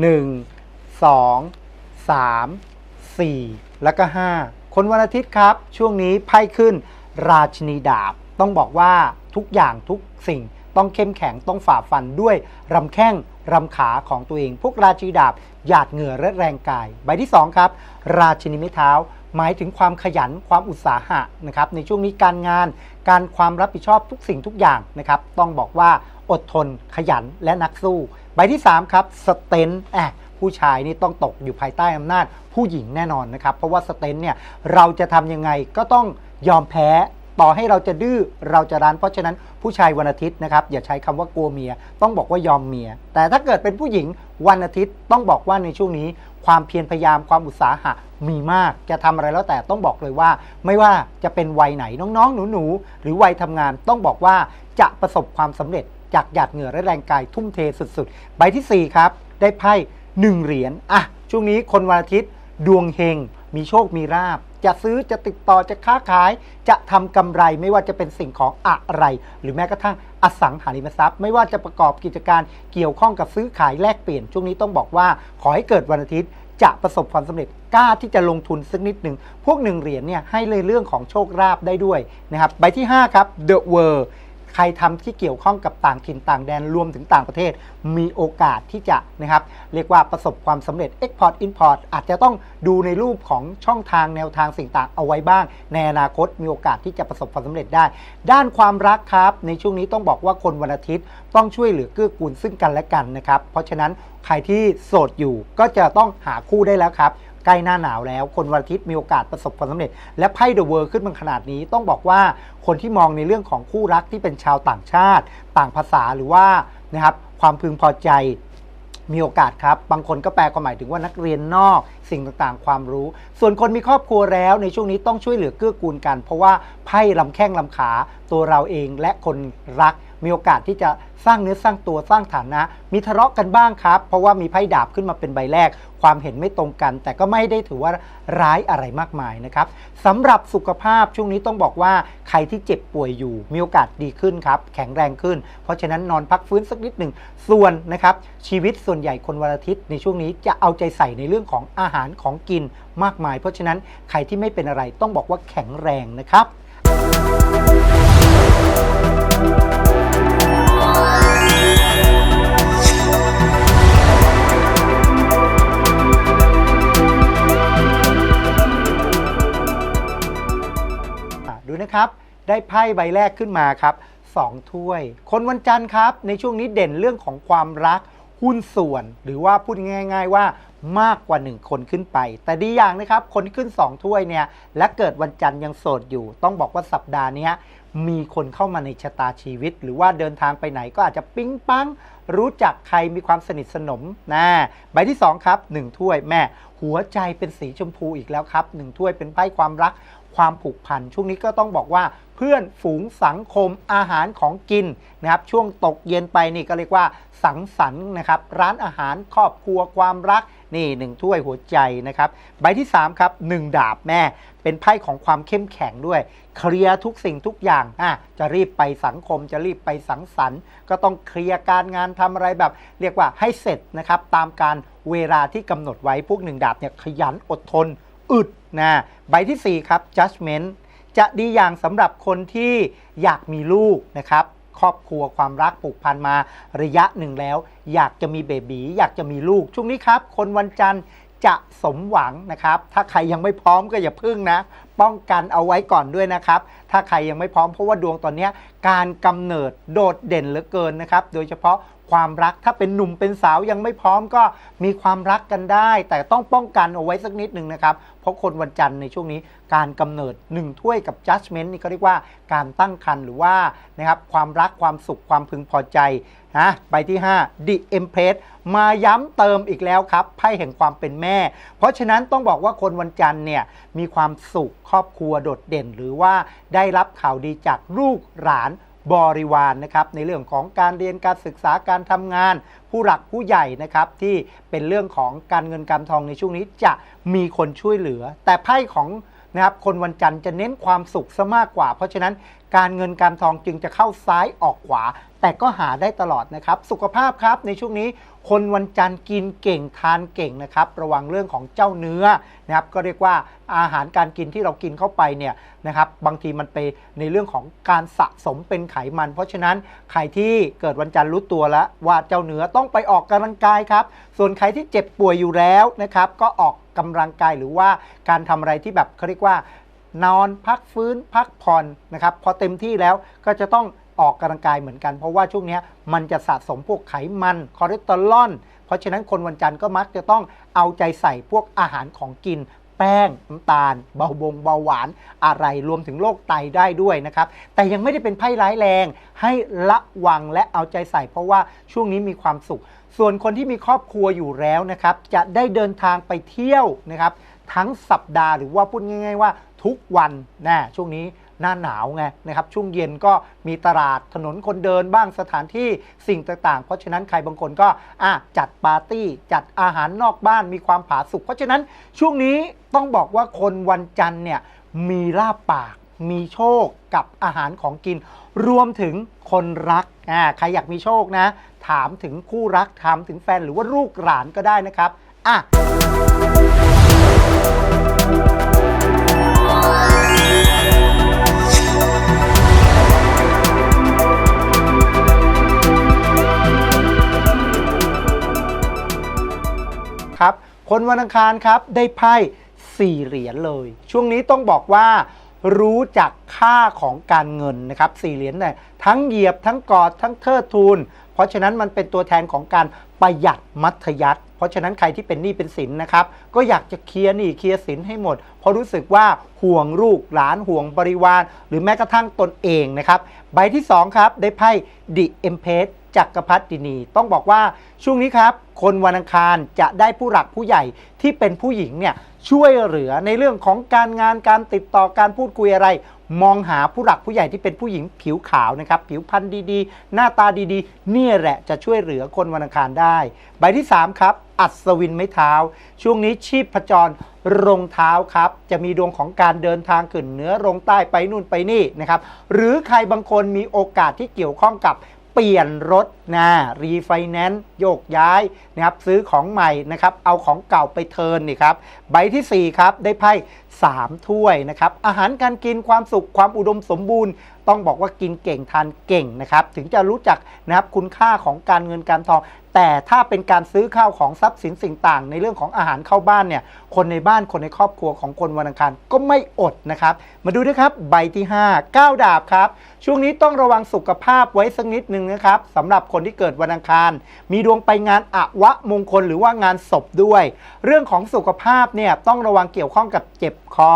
1 2 3 4 แล้วก็ 5 คนวันอาทิตย์ครับ ช่วงนี้ไพ่ขึ้นราชินีดาบ ต้องบอกว่าทุกอย่างทุกสิ่งต้องเข้มแข็งต้องฝ่าฟันด้วยรำแข้งรำขาของตัวเอง พวกราชนีดาบ หยาดเหงื่อและแรงกาย ใบที่ 2 ครับ ราชินีไม้เท้า หมายถึงความขยันความอุตสาหะนะครับในช่วงนี้การงาน การความรับผิดชอบทุกสิ่งทุกอย่างนะครับต้องบอกว่าอดทนขยันและนักสู้ บที่ 3 ครับสเตนแอผู้ชายนี่ต้องตกอยู่ภายใต้อำนาจผู้หญิงแน่นอนนะครับ เพราะว่าสเตนเนี่ยเราจะทำยังไงก็ต้องยอมแพ้ต่อให้เราจะดื้อเราจะรั้นเพราะฉะนั้นผู้ชายวันอาทิตย์นะครับอย่าใช้คำว่ากลัวเมีย ต้องบอกว่ายอมเมีย แต่ถ้าเกิดเป็นผู้หญิงวันอาทิตย์ต้องบอกว่าในช่วงนี้ ความเพียรพยายามความอุตสาหะมีมากจะทำอะไรแล้วแต่ต้องบอกเลยว่า ไม่ว่าจะเป็นวัยไหนน้องๆ หนูๆหรือวัยทำงานต้องบอกว่าจะประสบความสำเร็จ จากหยาดเหงื่อและแรงกายทุ่มเทสุดๆ ใบทีสี่ 4 ครับ ได้ไพ่หนึ่งเหรียญอะช่วงนี้คนวันอาทิตย์ดวงเฮง มีโชคมีราบ จะซื้อจะติดต่อจะค้าขาย จะทำกำไรไม่ว่าจะเป็นสิ่งของอะไร หรือแม้กระทั่งอสังหาริมทรัพย์ ไม่ว่าจะประกอบกิจการเกี่ยวข้องกับซื้อขายแลกเปลี่ยน ช่วงนี้ต้องบอกว่าขอให้เกิดวันอาทิตย์จะประสบความสำเร็จกล้าที่จะลงทุนสักนิดหนึ่ง พวกหนึ่งเหรียญเนี่ยให้เลยเรื่องของโชคลาภได้ด้วยนะครับใบที่ 5 ครับ The World ใครทำที่เกี่ยวข้องกับต่างถิ่นต่างแดนรวมถึงต่างประเทศ มีโอกาสที่จะนะครับเรียกว่าประสบความสำเร็จ Export Import อาจจะต้องดูในรูปของช่องทางแนวทางสิ่งต่างเอาไว้บ้าง ในอนาคตมีโอกาสที่จะประสบความสำเร็จได้ ด้านความรักครับ ในช่วงนี้ต้องบอกว่าคนวันอาทิตย์ต้องช่วยเหลือเกื้อกูลซึ่งกันและกันนะครับเพราะฉะนั้นใครที่โสดอยู่ก็จะต้องหาคู่ได้แล้วครับ ใกล้หน้าหนาวแล้ว คนวันอาทิตย์มีโอกาสประสบความสำเร็จ และไพ่เดอะเวิร์ขึ้นมาขนาดนี้ต้องบอกว่าคนที่มองในเรื่องของคู่รักที่เป็นชาวต่างชาติ ต่างภาษาหรือว่านะครับความพึงพอใจมีโอกาสครับ บางคนก็แปลความหมายถึงว่านักเรียนนอก สิ่งต่างๆ ความรู้ ส่วนคนมีครอบครัวแล้วในช่วงนี้ต้องช่วยเหลือเกื้อกูลกัน เพราะว่าไพ่ลำแข้งลำขาตัวเราเองและคนรัก มีโอกาสที่จะสร้างเนื้อสร้างตัวสร้างฐานะ มีทะเลาะกันบ้างครับ เพราะว่ามีไพ่ดาบขึ้นมาเป็นใบแรก ความเห็นไม่ตรงกัน แต่ก็ไม่ได้ถือว่าร้ายอะไรมากมายนะครับสำหรับสุขภาพช่วงนี้ต้องบอกว่าใครที่เจ็บป่วยอยู่ มีโอกาสดีขึ้นครับ แข็งแรงขึ้น เพราะฉะนั้นนอนพักฟื้นสักนิดหนึ่งส่วนนะครับชีวิตส่วนใหญ่คนวันอาทิตย์ในช่วงนี้จะเอาใจใส่ในเรื่องของอาหารของกินมากมาย เพราะฉะนั้นใครที่ไม่เป็นอะไรต้องบอกว่าแข็งแรงนะครับ นะครับ ได้ไพ่ใบแรกขึ้นมาครับสองถ้วย คนวันจันทร์ครับ ในช่วงนี้เด่นเรื่องของความรักหุ้นส่วน หรือว่าพูดง่าย ๆว่ามากกว่า 1 คนขึ้นไป แต่ดีอย่างนะครับ คนที่ขึ้น 2 ถ้วยเนี่ย และเกิดวันจันทร์ยังโสดอยู่ ต้องบอกว่าสัปดาห์นี้มีคนเข้ามาในชะตาชีวิต หรือว่าเดินทางไปไหนก็อาจจะปิ๊งปัง รู้จักใครมีความสนิทสนมนะใบที่ 2 ครับ 1 ถ้วยแม่ หัวใจเป็นสีชมพูอีกแล้วครับ 1 ถ้วยเป็นไพ่ความรัก ความผูกพันช่วงนี้ก็ต้องบอกว่าเพื่อนฝูงสังคมอาหารของกินนะครับช่วงตกเย็นไปนี่ก็เรียกว่าสังสรรค์นะครับร้านอาหารครอบครัวความรักนี่หนึ่งถ้วยหัวใจนะครับใบที่3ครับหนึ่งดาบแม่ เป็นไพ่ของความเข้มแข็งด้วย เคลียร์ทุกสิ่งทุกอย่างอะจะรีบไปสังคมจะรีบไปสังสรรค์ ก็ต้องเคลียร์การงานทำอะไรแบบ เรียกว่าให้เสร็จนะครับตามการเวลาที่กำหนดไว้พวกหนึ่งดาบเนี่ยขยันอดทน อึดนะใบที่ 4 ครับ judgment จะดีอย่างสำหรับคนที่อยากมีลูกนะครับ ครอบครัวความรักผูกพันมาระยะหนึ่งแล้ว อยากจะมีเบบีอยากจะมีลูก ช่วงนี้ครับ คนวันจันทร์ จะสมหวังนะครับ ถ้าใครยังไม่พร้อมก็อย่าพึ่งนะ ป้องกันเอาไว้ก่อนด้วยนะครับ ถ้าใครยังไม่พร้อมเพราะว่าดวงตอนนี้การกำเนิดโดดเด่นเหลือเกินนะครับ โดยเฉพาะความรักถ้าเป็นหนุ่มเป็นสาวยังไม่พร้อมก็มีความรักกันได้ แต่ต้องป้องกันเอาไว้สักนิดหนึ่งนะครับ เพราะคนวันจันทร์ในช่วงนี้การกำเนิด 1 ถ้วยกับ judgment นี่ก็เรียกว่าการตั้งครรภ์หรือว่านะครับความรักความสุขความพึงพอใจ นะใบที่ 5 The Empress มาย้ำเติมอีกแล้วครับไพ่แห่งความเป็นแม่ เพราะฉะนั้นต้องบอกว่าคนวันจันทร์เนี่ยมีความสุขครอบครัวโดดเด่น หรือว่าได้รับข่าวดีจากลูกหลานบริวารนนะครับในเรื่องของการเรียนการศึกษาการทำงาน ผู้หลักผู้ใหญ่นะครับที่เป็นเรื่องของการเงินการทองในช่วงนี้จะมีคนช่วยเหลือ แต่ไพ่ของนะครับคนวันจันทร์จะเน้นความสุขซะมากกว่า เพราะฉะนั้นการเงินการทองจึงจะเข้าซ้ายออกขวา แต่ก็หาได้ตลอดนะครับ สุขภาพครับในช่วงนี้คนวันจันทร์กินเก่งทานเก่งนะครับ ระวังเรื่องของเจ้าเนื้อนะครับ ก็เรียกว่าอาหารการกินที่เรากินเข้าไปเนี่ยนะครับ บางทีมันไปในเรื่องของการสะสมเป็นไขมัน เพราะฉะนั้นใครที่เกิดวันจันทร์รู้ตัวแล้วว่าเจ้าเนื้อต้องไปออกกำลังกายครับ ส่วนใครที่เจ็บป่วยอยู่แล้วนะครับ ก็ออกกำลังกายหรือว่าการทำอะไรที่แบบเขาเรียกว่านอนพักฟื้นพักผ่อนนะครับ พอเต็มที่แล้วก็จะต้อง ออกกำลังกายเหมือนกัน เพราะว่าช่วงนี้มันจะสะสมพวกไขมันคอเลสเตอรอลเพราะฉะนั้นคนวันจันทร์ก็มักจะต้องเอาใจใส่พวกอาหารของกินแป้งน้ำตาล เบาบงเบาหวาน อะไรรวมถึงโรคไตได้ด้วยนะครับ แต่ยังไม่ได้เป็นไพ่ร้ายแรง ให้ระวังและเอาใจใส่ เพราะว่าช่วงนี้มีความสุข ส่วนคนที่มีครอบครัวอยู่แล้วนะครับ จะได้เดินทางไปเที่ยวนะครับ ทั้งสัปดาห์หรือว่าพูดง่าย ๆ ว่าทุกวันนะช่วงนี้ หน้าหนาวไงนะครับช่วงเย็นก็มีตลาดถนนคนเดินบ้างสถานที่สิ่งต่างๆ เพราะฉะนั้นใครบางคนก็อะจัดปาร์ตี้ จัดอาหารนอกบ้านมีความผาสุกเพราะฉะนั้นช่วงนี้ต้องบอกว่าคนวันจันทร์เนี่ยมีลาบปากมีโชคกับอาหารของกิน รวมถึงคนรักอ่าใครอยากมีโชคนะ ถามถึงคู่รักถามถึงแฟนหรือว่าลูกหลานก็ได้นะครับอะ คนวันอังคารครับได้ไพ่สี่เหรียญเลย ช่วงนี้ต้องบอกว่ารู้จักค่าของการเงินนะครับสี่เหรียญเนี่ยทั้งเหยียบทั้งกอดทั้งเทิดทูน เพราะฉะนั้นมันเป็นตัวแทนของการประหยัดมัธยัติเพราะฉะนั้นใครที่เป็นหนี้เป็นสินนะครับ ก็อยากจะเคลียร์หนี้เคลียร์สินให้หมด เพราะรู้สึกว่าห่วงลูกหลานห่วงบริวาร หรือแม้กระทั่งตนเองนะครับ ใบที่ 2 ครับ ได้ไพ่ดิเอ็มเพส จักรพรรดินีต้องบอกว่าช่วงนี้ครับ คนวันอังคารจะได้ผู้หลักผู้ใหญ่ที่เป็นผู้หญิงเนี่ยช่วยเหลือในเรื่องของการงานการติดต่อการพูดคุยอะไร มองหาผู้หลักผู้ใหญ่ที่เป็นผู้หญิงผิวขาวนะครับผิวพรรณดีๆ หน้าตาดีๆ เนี่ยแหละจะช่วยเหลือคนวันอังคารได้ ใบที่ 3 ครับ อัศวินไม้เท้า ช่วงนี้ชีพจรรงเท้าครับ จะมีดวงของการเดินทางขึ้นเหนือลงใต้ไปนู่นไปนี่นะครับหรือใครบางคนมีโอกาสที่เกี่ยวข้องกับ เปลี่ยนรถนะรีไฟแนนซ์โยกย้ายนะครับซื้อของใหม่นะครับเอาของเก่าไปเทิร์นนี่ครับใบทีสี่4 ครับ ได้ไพ่3ถ้วยนะครับอาหารการกินความสุขความอุดมสมบูรณ์ต้องบอกว่ากินเก่งทานเก่งนะครับ ถึงจะรู้จักนะครับคุณค่าของการเงินการทอง แต่ถ้าเป็นการซื้อข้าวของทรัพย์สินสิ่งต่าง ในเรื่องของอาหารเข้าบ้านเนี่ย คนในบ้านคนในครอบครัวของคนวันอังคารก็ไม่อดนะครับ มาดูนะครับใบที่ 5 9 ดาบครับ ช่วงนี้ต้องระวังสุขภาพไว้สักนิดนึงนะครับสำหรับคนที่เกิดวันอังคาร มีดวงไปงานอวะมงคลหรือว่างานศพด้วย เรื่องของสุขภาพเนี่ยต้องระวังเกี่ยวข้องกับเจ็บคอ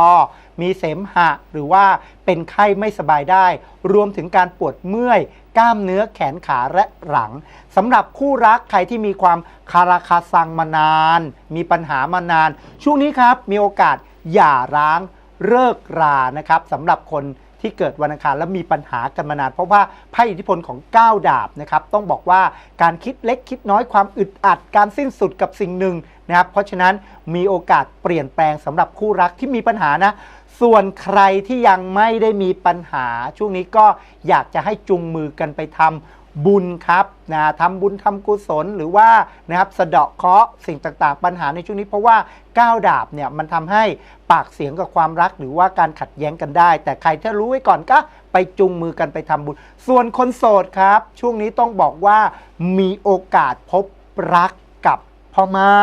มีเสมหะ หรือว่าเป็นไข้ไม่สบายได้ รวมถึงการปวดเมื่อย กล้ามเนื้อแขนขาและหลังสำหรับคู่รักใครที่มีความคาราคาซังมานาน มีปัญหามานาน ช่วงนี้ครับมีโอกาสหย่าร้างเลิกรานะครับสำหรับคนที่เกิดวันอังคารและมีปัญหากันมานาน เพราะว่าไพ่อิทธิพลของ 9 ดาบนะครับต้องบอกว่าการคิดเล็กคิดน้อยความอึดอัด การสิ้นสุดกับสิ่งหนึ่งนะครับเพราะฉะนั้นมีโอกาสเปลี่ยนแปลงสำหรับคู่รักที่มีปัญหานะ ส่วนใครที่ยังไม่ได้มีปัญหา ช่วงนี้ก็อยากจะให้จุงมือกันไปทำบุญครับนะทำบุญทำกุศลหรือว่านะครับสะเดาะเคราะห์สิ่งต่างๆ ปัญหาในช่วงนี้เพราะว่าก้าวดาบเนี่ยมันทำให้ปากเสียงกับความรักหรือว่าการขัดแย้งกันได้ แต่ใครถ้ารู้ไว้ก่อนก็ไปจุงมือกันไปทำบุญ ส่วนคนโสดครับ ช่วงนี้ต้องบอกว่ามีโอกาสพบรักกับพ่อไม้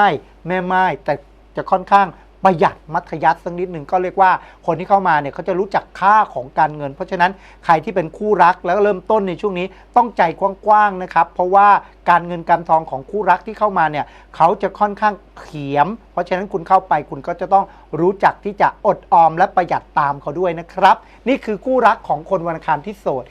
แม่ไม้แต่จะค่อนข้าง ประหยัดมัธยัติสักนิดหนึ่งก็เรียกว่าคนที่เข้ามาเนี่ยเขาจะรู้จักค่าของการเงิน เพราะฉะนั้นใครที่เป็นคู่รักแล้วเริ่มต้นในช่วงนี้ต้องใจกว้างๆนะครับ เพราะว่าการเงินการทองของคู่รักที่เข้ามาเนี่ยเขาจะค่อนข้างเขียม เพราะฉะนั้นคุณเข้าไปคุณก็จะต้องรู้จักที่จะอดออมและประหยัดตามเขาด้วยนะครับ นี่คือคู่รักของคนวันอังคารที่โสด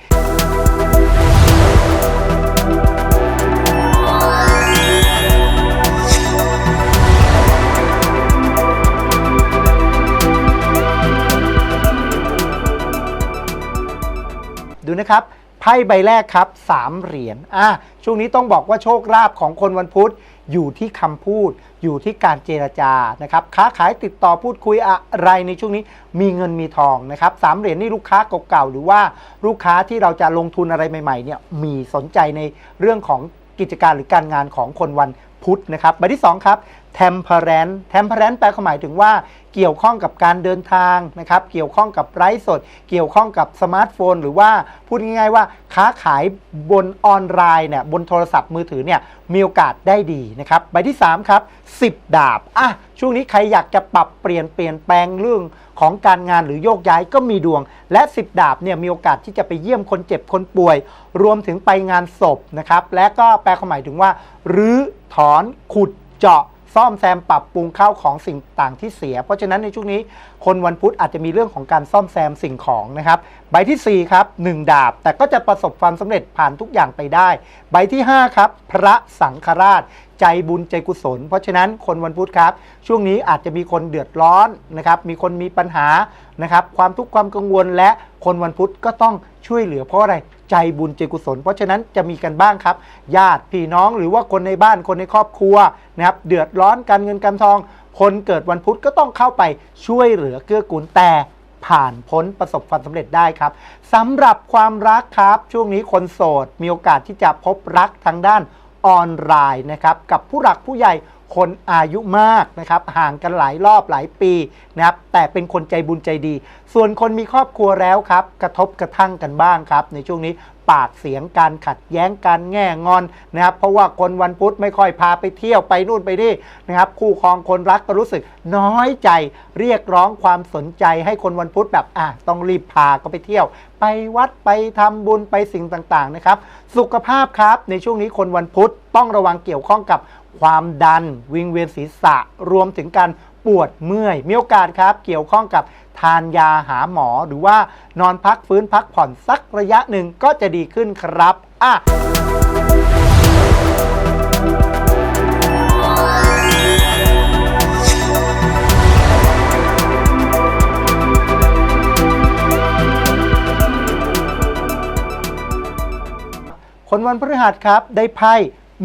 ดูนะครับไพ่ใบแรกครับสามเหรียญอะช่วงนี้ต้องบอกว่าโชคลาภของคนวันพุธอยู่ที่คำพูด อยู่ที่การเจรจานะครับค้าขายติดต่อพูดคุยอะไรในช่วงนี้มีเงินมีทองนะครับสามเหรียญนี่ลูกค้าเก่าๆหรือว่าลูกค้าที่เราจะลงทุนอะไรใหม่ๆเนี่ยมีสนใจในเรื่องของกิจการหรือการงานของคนวัน พุธนะครับใบที่สองครับ temperance temperance แปลความหมายถึงว่าเกี่ยวข้องกับการเดินทางนะครับเกี่ยวข้องกับไร้สด เกี่ยวข้องกับสมาร์ทโฟน หรือว่าพูดง่ายๆว่าค้าขายบนออนไลน์เนี่ยบนโทรศัพท์มือถือเนี่ยมีโอกาสได้ดีนะครับใบที่ 3 ครับ 10 ดาบอะช่วงนี้ใครอยากจะปรับเปลี่ยนเปลี่ยนแปลงเรื่องของการงานหรือโยกย้ายก็มีดวง และ 10 ดาบเนี่ยมีโอกาสที่จะไปเยี่ยมคนเจ็บคนป่วย รวมถึงไปงานศพนะครับและก็แปลความหมายถึงว่ารื้อ ถอนขุดเจาะซ่อมแซมปรับปรุงข้าวของสิ่งต่างที่เสีย เพราะฉะนั้นในช่วงนี้คนวันพุธอาจจะมีเรื่องของการซ่อมแซมสิ่งของนะครับ ใบทีสี่4 ครับ 1 ดาบ แต่ก็จะประสบความสำเร็จผ่านทุกอย่างไปได้ ใบที่ 5 ครับ พระสังฆราช ใจบุญใจกุศล เพราะฉะนั้นคนวันพุธครับ ช่วงนี้อาจจะมีคนเดือดร้อนนะครับมีคนมีปัญหานะครับความทุกข์ความกังวลและคนวันพุธก็ต้องช่วยเหลือเพราะอะไร ใจบุญใจกุศล เพราะฉะนั้นจะมีกันบ้างครับ ญาติพี่น้องหรือว่าคนในบ้านคนในครอบครัวนะครับเดือดร้อนการเงินการทอง คนเกิดวันพุธก็ต้องเข้าไปช่วยเหลือเกื้อกูลแต่ผ่านพ้นประสบความสำเร็จได้ครับสำหรับความรักครับ ช่วงนี้คนโสด มีโอกาสที่จะพบรักทางด้านออนไลน์นะครับกับผู้หลักผู้ใหญ่ คนอายุมากนะครับห่างกันหลายรอบหลายปีนะครับแต่เป็นคนใจบุญใจดี ส่วนคนมีครอบครัวแล้วครับ กระทบกระทั่งกันบ้างครับ ในช่วงนี้ปากเสียงการขัดแย้งการแง่งอนนะครับ เพราะว่าคนวันพุธไม่ค่อยพาไปเที่ยวไปนู่นไปนี่นะครับ คู่ครองคนรักก็รู้สึกน้อยใจเรียกร้องความสนใจให้คนวันพุธแบบอะต้องรีบพาก็ไปเที่ยว ไปวัดไปทำบุญไปสิ่งต่างๆนะครับ สุขภาพครับในช่วงนี้คนวันพุธต้องระวังเกี่ยวข้องกับ ความดัน วิงเวียนศีรษะ รวมถึงการปวดเมื่อย มีโอกาสครับ เกี่ยวข้องกับทานยาหาหมอหรือว่านอนพักฟื้นพักผ่อนสักระยะหนึ่งก็จะดีขึ้นครับอะคนวันพฤหัสครับได้ไพ่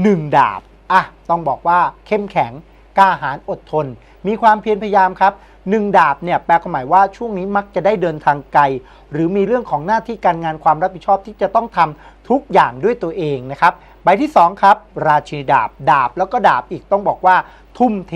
หนึ่งดาบ อะต้องบอกว่าเข้มแข็งกล้าหาญอดทน มีความเพียรพยายามครับหนึ่งดาบเนี่ยแปลความหมายว่าช่วงนี้มักจะได้เดินทางไกล หรือมีเรื่องของหน้าที่การงานความรับผิดชอบที่จะต้องทำทุกอย่างด้วยตัวเองนะครับใบที่สองครับ ราชินีดาบดาบแล้วก็ดาบอีกต้องบอกว่าทุ่มเท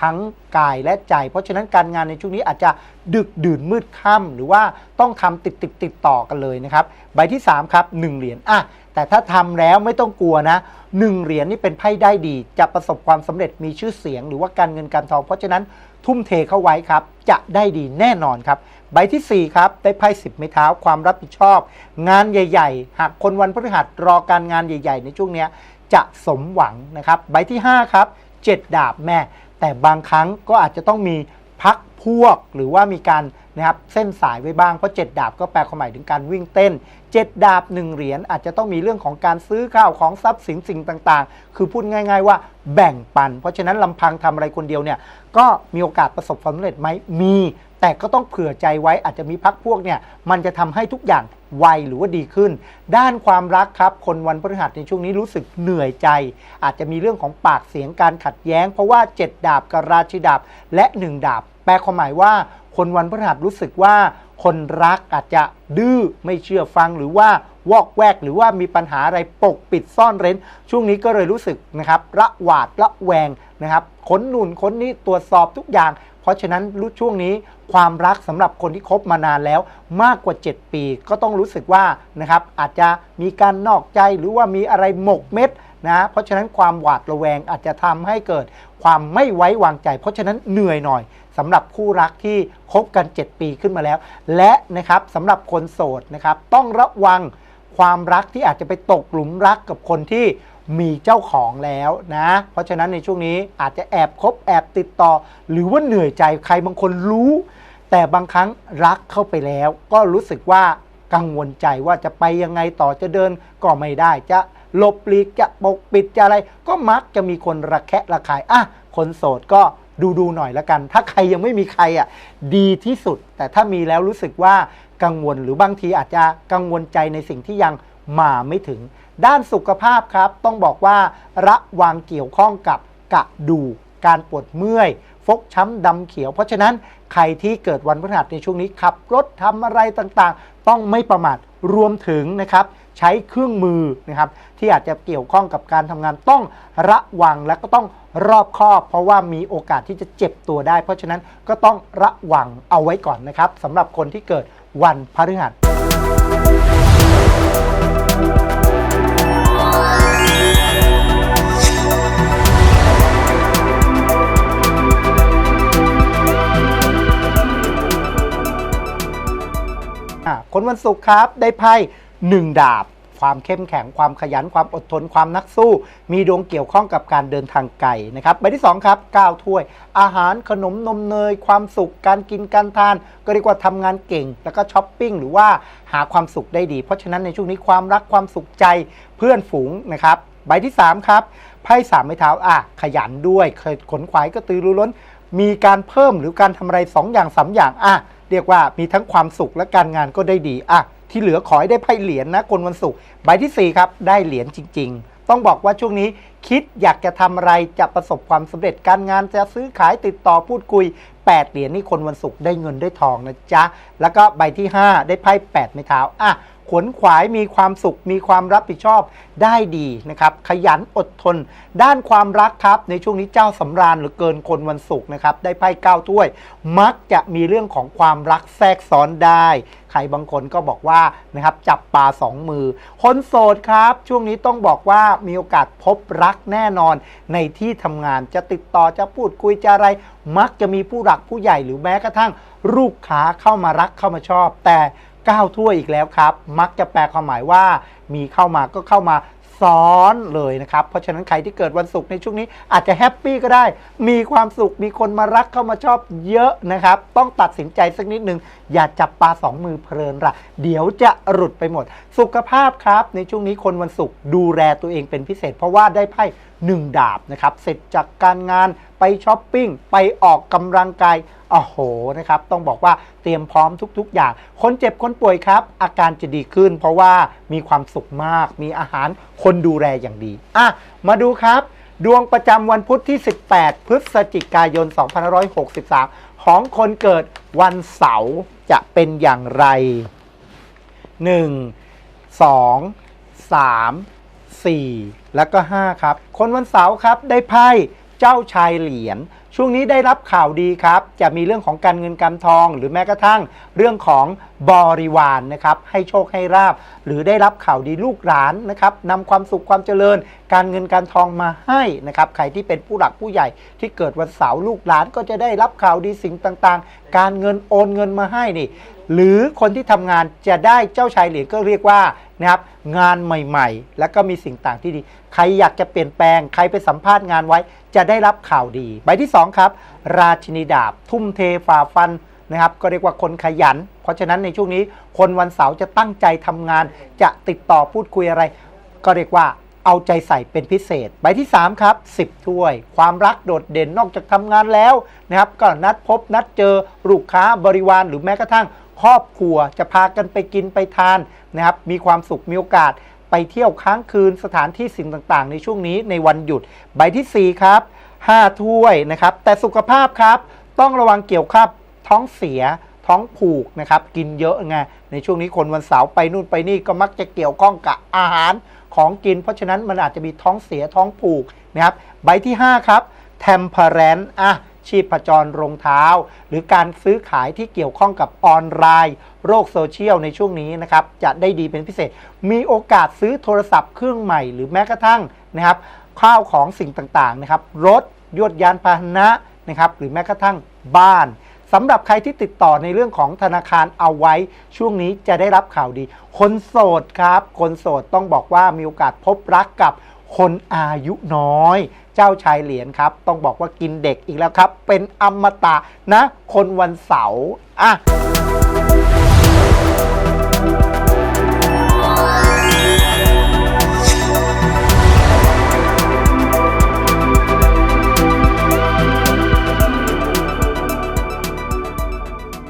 ทั้งกายและใจ เพราะฉะนั้นการงานในช่วงนี้อาจจะดึกดื่นมืดค่ำหรือว่าต้องทำติดติดติดต่อกันเลยนะครับใบที่ 3 ครับ 1 เหรียญอะแต่ถ้าทำแล้วไม่ต้องกลัวนะ1เหรียญนี่เป็นไพ่ได้ดี จะประสบความสำเร็จมีชื่อเสียง หรือว่าการเงินการทอง เพราะฉะนั้นทุ่มเทเข้าไว้ครับ จะได้ดีแน่นอนครับ ใบทีสี่4 ครับ ได้ไพ่สิบไม้เท้าความรับผิดชอบ งานใหญ่ ๆ หากคนวันพฤหัสรอการงานใหญ่ ๆ ในช่วงนี้จะสมหวังนะครับ ใบที่ 5 ครับ 7 ดาบแม่ แต่บางครั้งก็อาจจะต้องมีพักพวกหรือว่ามีการนะครับเส้นสายไว้บ้าง เพราะ 7 ดาบก็แปลความหมายถึงการวิ่งเต้น 7 ดาบ 1 เหรียญอาจจะต้องมีเรื่องของการซื้อข้าวของทรัพย์สินสิ่งต่างๆ คือพูดง่าย ๆ ว่าแบ่งปัน เพราะฉะนั้นลำพังทำอะไรคนเดียวเนี่ยก็มีโอกาสประสบความสำเร็จไหมมี แต่ก็ต้องเผื่อใจไว้อาจจะมีพักพวกเนี่ยมันจะทำให้ทุกอย่างไวหรือว่าดีขึ้น ด้านความรักครับ คนวันพฤหัสในช่วงนี้รู้สึกเหนื่อยใจ อาจจะมีเรื่องของปากเสียงการขัดแย้ง เพราะว่า 7 ดาบกับราชิดาบและ1ดาบแปลความหมายว่า คนวันพฤหัสรู้สึกว่าคนรักอาจจะดื้อไม่เชื่อฟังหรือว่าวอกแวกหรือว่ามีปัญหาอะไรปกปิดซ่อนเร้น ช่วงนี้ก็เลยรู้สึกนะครับระหวาดระแวงนะครับค้นนุ่นค้นนี้ตรวจสอบทุกอย่าง เพราะฉะนั้นรู้ช่วงนี้ความรักสำหรับคนที่คบมานานแล้วมากกว่า 7 ปี ก็ต้องรู้สึกว่านะครับอาจจะมีการนอกใจหรือว่ามีอะไรหมกเม็ดนะเพราะฉะนั้นความหวาดระแวงอาจจะทำให้เกิดความไม่ไว้วางใจ เพราะฉะนั้นเหนื่อยหน่อยสำหรับคู่รักที่คบกัน 7 ปีขึ้นมาแล้ว และนะครับสำหรับคนโสดนะครับต้องระวังความรักที่อาจจะไปตกหลุมรักกับคนที่ มีเจ้าของแล้วนะ เพราะฉะนั้นในช่วงนี้อาจจะแอบคบแอบติดต่อ หรือว่าเหนื่อยใจใครบางคนรู้ แต่บางครั้งรักเข้าไปแล้ว ก็รู้สึกว่ากังวลใจว่าจะไปยังไงต่อจะเดินก็ไม่ได้จะหลบหลีกจะปกปิดจะอะไร ก็มักจะมีคนระแคะระคายอะคนโสดก็ดูดูหน่อยละกัน ถ้าใครยังไม่มีใครอะดีที่สุด แต่ถ้ามีแล้วรู้สึกว่ากังวลหรือบางทีอาจจะกังวลใจในสิ่งที่ยัง มาไม่ถึง ด้านสุขภาพครับ ต้องบอกว่าระวังเกี่ยวข้องกับกระดูกการปวดเมื่อย ฟกช้ำดำเขียว เพราะฉะนั้นใครที่เกิดวันพฤหัสในช่วงนี้ขับรถทำอะไรต่างๆ ต้องไม่ประมาทรวมถึงนะครับใช้เครื่องมือนะครับที่อาจจะเกี่ยวข้องกับการทำงานต้องระวังและก็ต้องรอบคอบ เพราะว่ามีโอกาสที่จะเจ็บตัวได้ เพราะฉะนั้นก็ต้องระวังเอาไว้ก่อนนะครับสำหรับคนที่เกิดวันพฤหัส คนวันศุกร์ครับได้ไพ่หนึ่งดาบ ความเข้มแข็งความขยันความอดทนความนักสู้ มีดวงเกี่ยวข้องกับการเดินทางไกลนะครับใบที่สองครับ9ถ้วย อาหารขนมนมเนย ความสุขการกินการทาน ก็เรียกว่าทำงานเก่ง แล้วก็ช้อปปิ้งหรือว่าหาความสุขได้ดี เพราะฉะนั้นในช่วงนี้ความรักความสุขใจเพื่อนฝูงนะครับใบที่สามครับไพ่สามไม้เท้าอะขยันด้วยเคยขนขวายก็ตือรือร้น มีการเพิ่มหรือการทำอะไรสองอย่างสามอย่างอะ เรียกว่ามีทั้งความสุขและการงานก็ได้ดีอะที่เหลือขอให้ได้ไพ่เหรียญนะคนวันศุกร์ใบที่ 4 ครับ ได้เหรียญจริง ๆ ต้องบอกว่าช่วงนี้คิดอยากจะทำอะไรจะประสบความสำเร็จการงานจะซื้อขายติดต่อพูดคุย 8 เหรียญนี่คนวันศุกร์ได้เงินได้ทองนะจ๊ะแล้วก็ใบที่ 5 ได้ไพ่8ไม้เท้าอะ ขวนขวายมีความสุข มีความรับผิดชอบได้ดีนะครับ ขยันอดทน ด้านความรักครับ ในช่วงนี้เจ้าสำราญหรือเกินคนวันศุกร์นะครับ ได้ไพ่เก้าถ้วย มักจะมีเรื่องของความรักแทรกซ้อนได้ใครบางคนก็บอกว่านะครับจับปลาสองมือ คนโสดครับ ช่วงนี้ต้องบอกว่ามีโอกาสพบรักแน่นอนในที่ทำงานจะติดต่อจะพูดคุยจะอะไร มักจะมีผู้หลักผู้ใหญ่หรือแม้กระทั่งลูกค้าเข้ามารักเข้ามาชอบ แต่ ก้าวถ้วยอีกแล้วครับ มักจะแปลความหมายว่ามีเข้ามาก็เข้ามาซ้อนเลยนะครับ เพราะฉะนั้นใครที่เกิดวันศุกร์ในช่วงนี้อาจจะแฮปปี้ก็ได้ มีความสุข มีคนมารักเข้ามาชอบเยอะนะครับ ต้องตัดสินใจสักนิดหนึ่งอย่าจับปลาสองมือเพลินละเดี๋ยวจะหลุดไปหมด สุขภาพครับ ในช่วงนี้คนวันศุกร์ดูแลตัวเองเป็นพิเศษ เพราะว่าได้ไพ่หนึ่งดาบนะครับ เสร็จจากการงานไปช้อปปิ้ง ไปออกกำลังกายโอ้โหนะครับ ต้องบอกว่าเตรียมพร้อมทุก ๆ อย่าง คนเจ็บคนป่วยครับ อาการจะดีขึ้น เพราะว่ามีความสุขมาก มีอาหารคนดูแลอย่างดี อะ มาดูครับ ดวงประจำวันพุธที่ 18 พฤศจิกายน 2563 ของคนเกิดวันเสาร์ จะเป็นอย่างไร 1 2 3 4 แล้วก็ 5 ครับ คนวันเสาร์ครับได้ไพ่เจ้าชายเหรียญช่วงนี้ได้รับข่าวดีครับ จะมีเรื่องของการเงินการทอง หรือแม้กระทั่งเรื่องของบริวารนนะครับ ให้โชคให้ราบ หรือได้รับข่าวดีลูกหลานนะครับนำความสุขความเจริญ การเงินการทองมาให้นะครับใครที่เป็นผู้หลักผู้ใหญ่ที่เกิดวันเสาร์ลูกหลานก็จะได้รับข่าวดีสิ่งต่างๆ การเงินโอนเงินมาให้นี่ หรือคนที่ทำงานจะได้เจ้าชายเหรียญก็เรียกว่านะครับงานใหม่ๆ แล้วก็มีสิ่งต่างที่ดี ใครอยากจะเปลี่ยนแปลง ใครไปสัมภาษณ์งานไว้ จะได้รับข่าวดี ใบที่ 2 ครับ ราชินีดาบ ทุ่มเทฝ่าฟันนะครับก็เรียกว่าคนขยัน เพราะฉะนั้นในช่วงนี้คนวันเสาร์จะตั้งใจทำงาน จะติดต่อพูดคุยอะไร ก็เรียกว่า เอาใจใส่เป็นพิเศษ ใบที่ 3 ครับ 10 ถ้วย ความรักโดดเด่นนอกจากทำงานแล้วนะครับ ก็นัดพบนัดเจอลูกค้าบริวารหรือแม้กระทั่งครอบครัวจะพากันไปกินไปทานนะครับ มีความสุขมีโอกาส ไปเที่ยวค้างคืนสถานที่สิ่งต่างๆ ในช่วงนี้ในวันหยุด ใบทีสี่4 ครับ 5 ถ้วยนะครับ แต่สุขภาพครับ ต้องระวังเกี่ยวกับท้องเสียท้องผูกนะครับ กินเยอะไงในช่วงนี้คนวันเสาร์ไปนู่นไปนี่ก็มักจะเกี่ยวข้องกับอาหาร ของกิน เพราะฉะนั้นมันอาจจะมีท้องเสียท้องผูกนะครับใบที่ 5 ครับ temperance อะชีพจรรองเท้า หรือการซื้อขายที่เกี่ยวข้องกับออนไลน์โลกโซเชียลในช่วงนี้นะครับจะได้ดีเป็นพิเศษ มีโอกาสซื้อโทรศัพท์เครื่องใหม่ หรือแม้กระทั่งนะครับข้าวของสิ่งต่างๆนะครับรถยวดยานพาหนะนะครับหรือแม้กระทั่งบ้าน สำหรับใครที่ติดต่อในเรื่องของธนาคารเอาไว้ ช่วงนี้จะได้รับข่าวดี คนโสดครับ คนโสดต้องบอกว่ามีโอกาสพบรักกับคนอายุน้อย เจ้าชายเหรียญครับ ต้องบอกว่ากินเด็กอีกแล้วครับ เป็นอมตะนะ คนวันเสาร์อะ